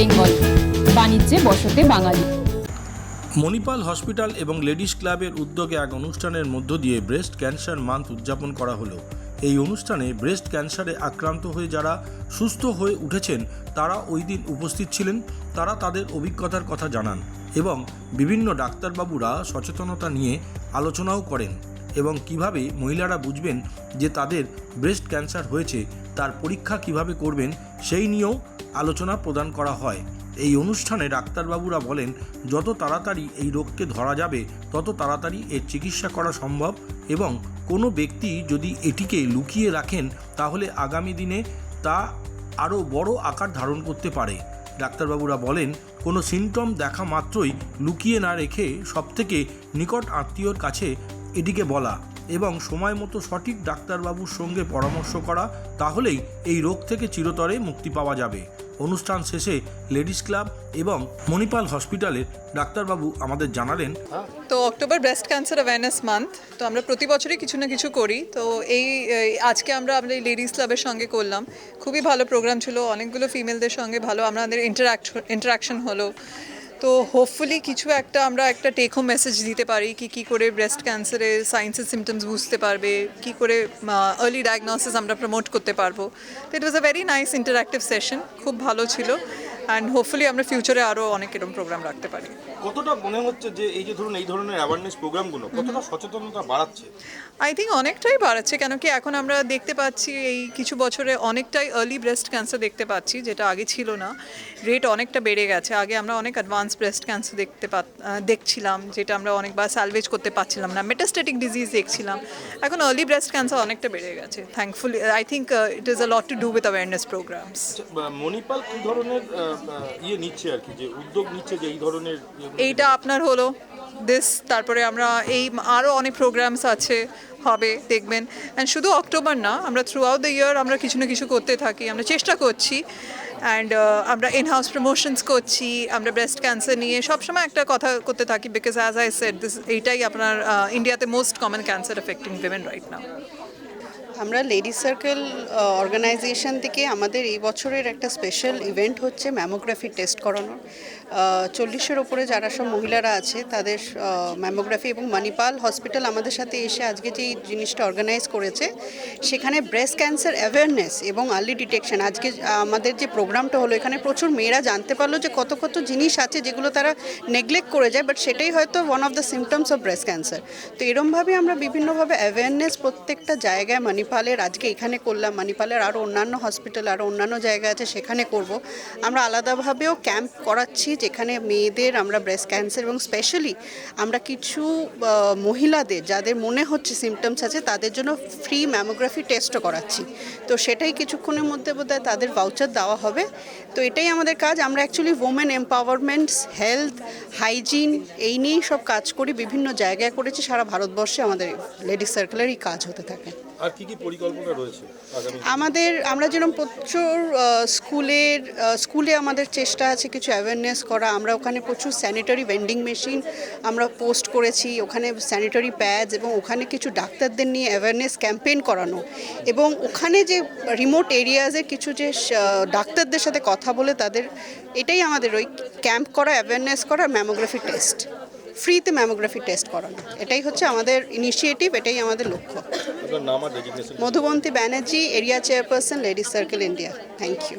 বেঙ্গল। বাণিজ্যে বসতে বাঙালি। মণিপাল হসপিটাল এবং লেডিস ক্লাবের উদ্যোগে এক অনুষ্ঠানের মধ্য দিয়ে ব্রেস্ট ক্যান্সার মান্থ উদযাপন করা হলো। এই অনুষ্ঠানে ব্রেস্ট ক্যান্সারে আক্রান্ত হয়ে যারা সুস্থ হয়ে উঠেছেন, তারা ওই দিন উপস্থিত ছিলেন, তারা তাদের অভিজ্ঞতার কথা জানান এবং বিভিন্ন ডাক্তারবাবুরা সচেতনতা নিয়ে আলোচনাও করেন এবং কীভাবে মহিলারা বুঝবেন যে তাদের ব্রেস্ট ক্যান্সার হয়েছে, তার পরীক্ষা কীভাবে করবেন, সেই নিয়েও আলোচনা প্রদান করা হয়। এই অনুষ্ঠানে ডাক্তারবাবুরা বলেন, যত তাড়াতাড়ি এই রোগকে ধরা যাবে, তত তাড়াতাড়ি এর চিকিৎসা করা সম্ভব এবং কোনো ব্যক্তি যদি এটিকে লুকিয়ে রাখেন, তাহলে আগামী দিনে তা আরও বড় আকার ধারণ করতে পারে। ডাক্তারবাবুরা বলেন, কোনো সিমটম দেখা মাত্রই লুকিয়ে না রেখে সবথেকে নিকট আত্মীয়র কাছে এটিকে বলা। এবং সময় মতো সঠিক ডাক্তারবাবুর সঙ্গে পরামর্শ করা, তাহলেই এই রোগ থেকে চিরতরে মুক্তি পাওয়া যাবে। অনুষ্ঠান শেষে লেডিস ক্লাব এবং মণিপাল হসপিটালের ডাক্তারবাবু আমাদের জানালেন, তো October breast cancer awareness month তো আমরা প্রতি বছরই কিছু না কিছু করি। তো এই আজকে আমরা আমরা এই লেডিস ক্লাবের সঙ্গে করলাম। খুবই ভালো প্রোগ্রাম ছিল, অনেকগুলো ফিমেলদের সঙ্গে ভালো আমাদের ইন্টারাক্ট ইন্টারাকশন হলো। তো হোপফুলি কিছু একটা আমরা একটা টেক হোম মেসেজ দিতে পারি কি কি করে ব্রেস্ট ক্যান্সারের সায়েন্সের সিমটমস বুঝতে পারবে, কি করে আর্লি ডায়াগনোসিস আমরা প্রমোট করতে পারব। তো it was a very nice interactive session খুব ভালো ছিল। অ্যান্ড হোপফুলি আমরা ফিউচারে আরও অনেক এরকম প্রোগ্রাম রাখতে পারি। কতটা মনে হচ্ছে যে এই যে ধরুন এই ধরনের অ্যাওয়ারনেস প্রোগ্রামগুলো কতটা সচেতনতা বাড়াচ্ছে? আই থিঙ্ক অনেকটাই বাড়াচ্ছে কেন কি এখন আমরা দেখতে পাচ্ছি এই কিছু বছরে অনেকটাই আর্লি ব্রেস্ট ক্যান্সার দেখতে পাচ্ছি যেটা আগে ছিল না। রেট অনেকটা বেড়ে গেছে। আগে আমরা অনেক অ্যাডভান্স ব্রেস্ট ক্যান্সার দেখতে পা দেখছিলাম যেটা আমরা অনেকবার স্যালভেজ করতে পারছিলাম না। মেটাস্টেটিক ডিজিজ দেখছিলাম। এখন আর্লি ব্রেস্ট ক্যান্সার অনেকটা বেড়ে গেছে thankfully I think it is a lot to do with awareness programs Manipal কি ধরনের ইয়ে নিচ্ছে আর কি, যে উদ্যোগ নিচ্ছে যে এই ধরনের এইটা আপনার হলো দিস তারপরে আমরা এই আরও অনেক প্রোগ্রামস আছে, হবে, দেখবেন। অ্যান্ড শুধু অক্টোবর না, আমরা থ্রু আউট দ্য ইয়ার আমরা কিছু না কিছু করতে থাকি, আমরা চেষ্টা করছি। অ্যান্ড আমরা ইন হাউস প্রমোশনস করছি, আমরা ব্রেস্ট ক্যান্সার নিয়ে সবসময় একটা কথা করতে থাকি because as I said this এইটাই আপনার ইন্ডিয়াতে most common cancer affecting women right now আমরা লেডি সার্কেল অর্গানাইজেশন থেকে আমাদের এই বছরের একটা স্পেশাল ইভেন্ট হচ্ছে ম্যামোগ্রাফি টেস্ট করানোর। চল্লিশের ওপরে যারা সব মহিলারা আছে, তাদের ম্যামোগ্রাফি এবং মানিপাল হসপিটাল আমাদের সাথে এসে আজকে যে জিনিসটা অর্গানাইজ করেছে, সেখানে ব্রেস্ট ক্যান্সার অ্যাওয়ারনেস এবং আর্লি ডিটেকশন আজকে, আমাদের যে প্রোগ্রামটা হলো, এখানে প্রচুর মেয়েরা জানতে পারল যে কত কত জিনিস আছে যেগুলো তারা নেগলেক্ট করে যায় বাট সেটাই হয়তো one of the symptoms of breast cancer তো এরমভাবে আমরা বিভিন্নভাবে অ্যাওয়ারনেস প্রত্যেকটা জায়গায় মানিপালের আজকে এখানে করলাম। মানিপালের আরও অন্যান্য হসপিটাল আরও অন্যান্য জায়গা আছে, সেখানে করব। আমরা আলাদাভাবেও ক্যাম্প করাচ্ছি যেখানে মেয়েদের আমরা ব্রেস্ট ক্যান্সার এবং স্পেশালি আমরা কিছু মহিলাদের যাদের মনে হচ্ছে সিমটমস আছে, তাদের জন্য ফ্রি ম্যামোগ্রাফি টেস্টও করাচ্ছি। তো সেটাই কিছুক্ষণের মধ্যে বোধহয় তাদের ভাউচার দেওয়া হবে। তো এটাই আমাদের কাজ। আমরা actually women empowerments health hygiene এই নিয়েই সব কাজ করি। বিভিন্ন জায়গায় করেছি। সারা ভারতবর্ষে আমাদের লেডিস সার্কেলেরই কাজ হতে থাকে। আর কি কি পরিকল্পনা রয়েছে আমাদের, আমরা যেরকম প্রচুর স্কুলের স্কুলে আমাদের চেষ্টা আছে কিছু অ্যাওয়ারনেস করা। আমরা ওখানে প্রচুর স্যানিটারি ভেন্ডিং মেশিন আমরা পোস্ট করেছি, ওখানে স্যানিটারি প্যাডস এবং ওখানে কিছু ডাক্তারদের নিয়ে অ্যাওয়ারনেস ক্যাম্পেইন করানো। এবং ওখানে যে রিমোট এরিয়াজে কিছু যে ডাক্তারদের সাথে কথা বলে তাদের, এটাই আমাদের ওই ক্যাম্প করা অ্যাওয়ারনেস করা ম্যামোগ্রাফি টেস্ট ফ্রিতে ম্যামোগ্রাফি টেস্ট করানো। এটাই হচ্ছে আমাদের ইনিশিয়েটিভ এটাই আমাদের লক্ষ্য। Madhubanti Banerjee area chairperson ladies circle India thank you